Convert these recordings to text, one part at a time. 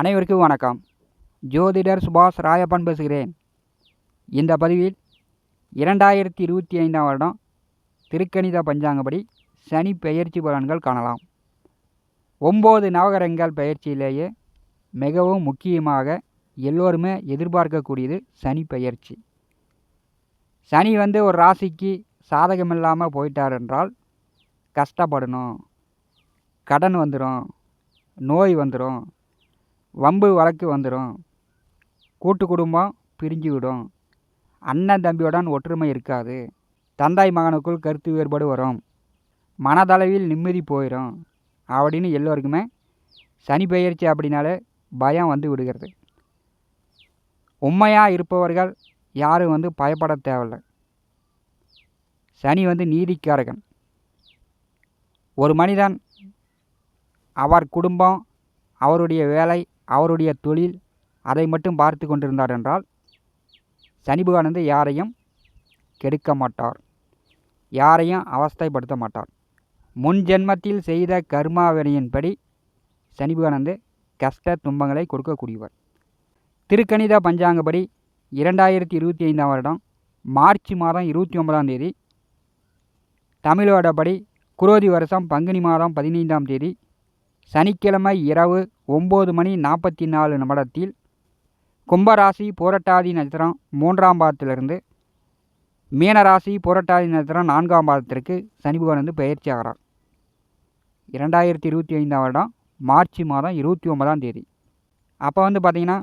அனைவருக்கும் வணக்கம். ஜோதிடர் சுபாஷ் ராயப்பன் பேசுகிறேன். இந்த பதிவில் இரண்டாயிரத்தி இருபத்தி ஐந்தாம் வருடம் திருக்கணித பஞ்சாங்கப்படி சனி பெயர்ச்சி பலன்கள் காணலாம். ஒம்பது நவகரங்கள் பெயர்ச்சியிலேயே மிகவும் முக்கியமாக எல்லோருமே எதிர்பார்க்கக்கூடியது சனி பெயர்ச்சி. சனி வந்து ஒரு ராசிக்கு சாதகமில்லாமல் போயிட்டார் என்றால் கஷ்டப்படணும். கடன் வந்துடும் நோய் வந்துடும் வம்பு வழக்கு வந்துடும் கூட்டு குடும்பம் பிரிஞ்சு விடும் அண்ணன் தம்பியுடன் ஒற்றுமை இருக்காது. தந்தாய் மகனுக்குள் கருத்து வேறுபாடு வரும். மனதளவில் நிம்மதி போயிடும் அப்படின்னு எல்லோருக்குமே சனி பெயர்ச்சி அப்படின்னாலே பயம் வந்து விடுகிறது. உண்மையாக இருப்பவர்கள் யாரும் வந்து பயப்பட தேவையில்லை. சனி வந்து நீதிக்காரகன். ஒரு மனிதன் அவர் குடும்பம் அவருடைய வேலை அவருடைய தொழில் அதை மட்டும் பார்த்து கொண்டிருந்தார் என்றால் சனி பகவான் வந்து யாரையும் கெடுக்க மாட்டார். யாரையும் அவஸ்தைப்படுத்த மாட்டார். முன் ஜென்மத்தில் செய்த கர்மாவினையின்படி சனி பகவான் வந்து கஷ்ட துன்பங்களை கொடுக்கக்கூடியவர். திருக்கணித பஞ்சாங்கப்படி இரண்டாயிரத்தி இருபத்தி ஐந்தாம் வருடம் மார்ச் மாதம் இருபத்தி ஒன்பதாம் தேதி தமிழோடபடி குரோதி வருஷம் பங்குனி மாதம் பதினைந்தாம் தேதி சனிக்கிழமை இரவு ஒம்பது மணி நாற்பத்தி நாலு நிமிடத்தில் கும்பராசி புரட்டாதி நட்சத்திரம் மூன்றாம் பாதத்திலிருந்து மீனராசி புரட்டாதி நட்சத்திரம் நான்காம் பாதத்திற்கு சனி பகவான் வந்து பயிற்சி ஆகிறார். இரண்டாயிரத்தி இருபத்தி ஐந்தாம் வருடம் மார்ச் மாதம் இருபத்தி ஒன்பதாம் தேதி. அப்போ வந்து பார்த்திங்கன்னா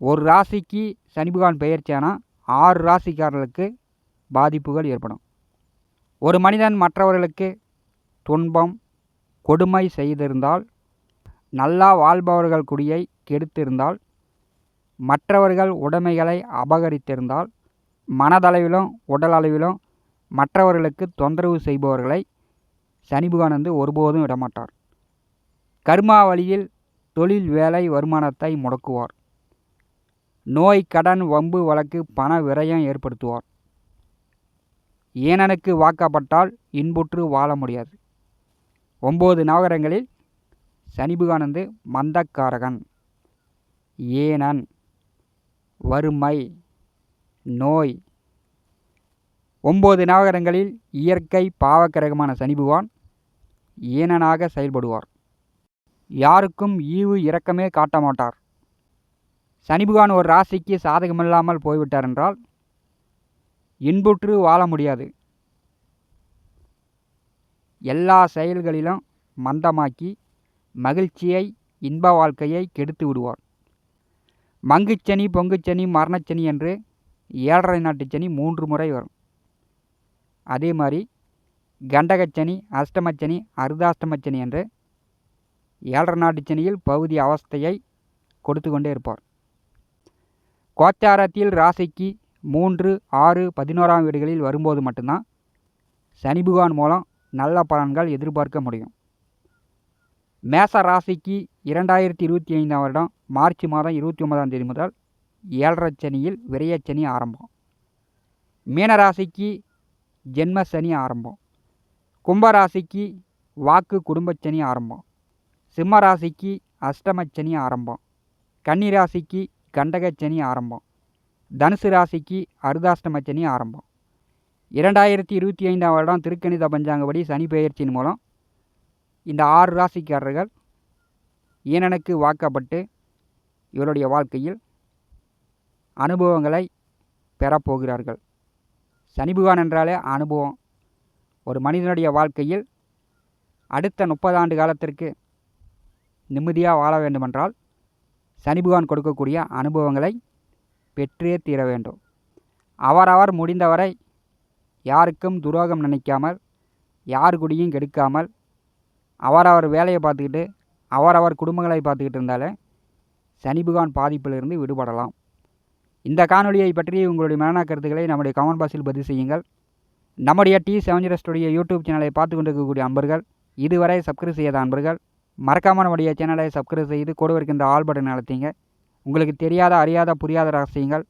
ஒரு ராசிக்கு சனி பகவான் பெயர்ச்சியானால் ஆறு ராசிக்காரர்களுக்கு பாதிப்புகள் ஏற்படும். ஒரு மனிதன் மற்றவர்களுக்கு துன்பம் கொடுமை செய்திருந்தால் நல்லா வாழ்பவர்கள் குடியை கெடுத்திருந்தால் மற்றவர்கள் உடைமைகளை அபகரித்திருந்தால் மனதளவிலும் உடல் அளவிலும் மற்றவர்களுக்கு தொந்தரவு செய்பவர்களை சனி வந்து ஒருபோதும் விடமாட்டார். கர்மா வழியில் தொழில் வேலை வருமானத்தை முடக்குவார். நோய் கடன் வம்பு வழக்கு பண விரயம் ஏற்படுத்துவார். ஏனனுக்கு வாக்கப்பட்டால் இன்புற்று வாழ முடியாது. ஒம்பது நவகரங்களில் சனிபுகானந்து மந்தக்காரகன். ஏனன் வறுமை நோய். ஒம்பது நவகரங்களில் இயற்கை பாவக்கிரகமான சனிபுகான் ஏனனாக செயல்படுவார். யாருக்கும் ஈவு இரக்கமே காட்ட மாட்டார். சனிபுகான் ஒரு ராசிக்கு சாதகமில்லாமல் போய்விட்டார் என்றால் இன்புற்று வாழ முடியாது. எல்லா செயல்களிலும் மந்தமாக்கி மகிழ்ச்சியை இன்ப வாழ்க்கையை கெடுத்து விடுவார். மங்குச்சனி பொங்குச்சனி மரணச்சனி என்று ஏழரை நாட்டுச்சனி சனி மூன்று முறை வரும். அதே மாதிரி கண்டகச்சனி அஷ்டமச்சனி அர்தாஷ்டமச்சனி என்று ஏழரை நாட்டுச்சனியில் பகுதி அவஸ்தையை கொடுத்து கொண்டே இருப்பார். கோச்சாரத்தில் ராசிக்கு மூன்று ஆறு பதினோராம் வீடுகளில் வரும்போது மட்டும்தான் சனி பகவான் மூலம் நல்ல பலன்கள் எதிர்பார்க்க முடியும். மேச ராசிக்கு இரண்டாயிரத்தி இருபத்தி ஐந்தாம் வருடம் மார்ச் மாதம் இருபத்தி ஒன்பதாம் தேதி முதல் ஏழரை சனியில் விரையச்சனி ஆரம்பம். மீனராசிக்கு ஜென்ம சனி ஆரம்பம். கும்பராசிக்கு வாக்கு குடும்பச்சனி ஆரம்பம். சிம்ம ராசிக்கு அஷ்டமச்சனி ஆரம்பம். கன்னி ராசிக்கு கண்டகச்சனி ஆரம்பம். தனுசு ராசிக்கு அருதாஷ்டமச்சனி ஆரம்பம். இரண்டாயிரத்தி இருபத்தி ஐந்தாம் வருடம் திருக்கணித பஞ்சாங்கப்படி சனி பெயர்ச்சியின் மூலம் இந்த ஆறு ராசிக்காரர்கள் ஈனனுக்கு வாக்கப்பட்டு இவருடைய வாழ்க்கையில் அனுபவங்களை பெறப்போகிறார்கள். சனி என்றாலே அனுபவம். ஒரு மனிதனுடைய வாழ்க்கையில் அடுத்த முப்பது ஆண்டு காலத்திற்கு நிம்மதியாக வாழ வேண்டுமென்றால் சனிபுகான் கொடுக்கக்கூடிய அனுபவங்களை பெற்றே தீர வேண்டும். அவரவர் முடிந்தவரை யாருக்கும் துரோகம் நினைக்காமல் யார் குடியும் கெடுக்காமல் அவரவர் வேலையை பார்த்துக்கிட்டு அவரவர் குடும்பங்களை பார்த்துக்கிட்டு இருந்தாலே சனி பகவான் பாதிப்பிலிருந்து விடுபடலாம். இந்த காணொலியை பற்றி உங்களுடைய மேனா கருத்துக்களை நம்முடைய கமெண்ட் பாக்ஸில் பதிவு செய்யுங்கள். நம்முடைய டி செவன்ஜிரஸ்டுடைய யூடியூப் சேனலை பார்த்து கொண்டிருக்கக்கூடிய அன்பர்கள் இதுவரை சப்ஸ்கிரைப் செய்யாத அன்பர்கள் மறக்காமல் நம்முடைய சேனலை சப்ஸ்கிரைப் செய்து கூட இருக்கின்ற ஆல் பட்டன் அழுத்திங்க. உங்களுக்கு தெரியாத அறியாத புரியாத ரகசியங்கள்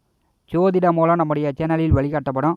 ஜோதிடம் மூலம் நம்முடைய சேனலில் வழிகாட்டப்படும்.